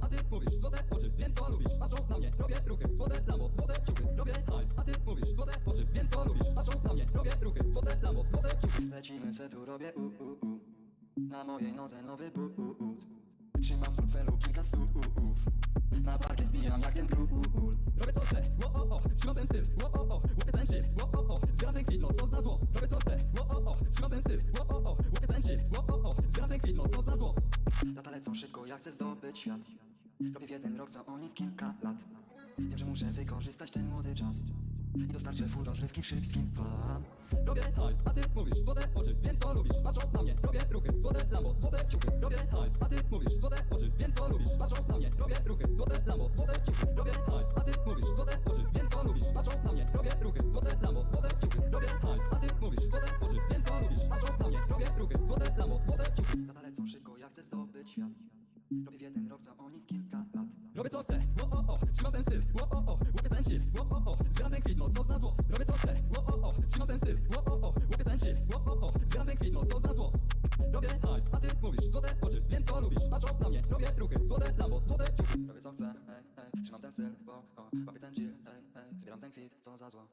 a ty mówisz Złote oczy, wiem co lubisz? Patrzą na mnie, robię ruchy Złote lambo, złote ciuchy. Robię hajs, a ty mówisz Złote oczy, wiem co lubisz? Patrzą na mnie, robię ruchy Złote lambo, złote ciuchy. Lecimy se tu, robię u, u, u. Na mojej nodze nowy but Trzymam w portfelu kilka stów Na parkiet wbijam jak ten grób Robię co chcę, wo o o. Trzymam ten styl, wo o o. Łapię ten chill, wo o o. Zbieram ten kwit, no co za zło. Robię co chcę, wo o o. Trzymam ten styl, wo o o. Łapię ten chill, wo o o. Zbieram ten kwit, no co za zło Lata lecą szybko, ja chcę zdobyć świat. Robię w jeden rok, co oni w kilka lat. Wiem, że muszę wykorzystać ten młody czas. I dostarczę full rozrywki wszystkim wam. Robię hajs, a ty mówisz Złote oczy, wiem co lubisz? Patrzą W jeden rok, za oni w kilka lat. Robię co chcę, wo o o, trzymam ten styl, wo o o, łapię ten chill, wo o o, zbieram ten kwit, no, co za zło. Robię co chcę, wo o o, trzymam ten styl, wo o o, łapię ten chill, wo o o, zbieram ten kwit, no, co za zło. Robię hajs, a ty mówisz, złote oczy, wiem co lubisz. Patrzą na mnie, robię ruchy, złote lambo, złote ciuchy. Robię co chcę, ej, ej, trzymam ten styl, wo o, łapię ten chill, ej, ej, zbieram ten kwit, co za zło.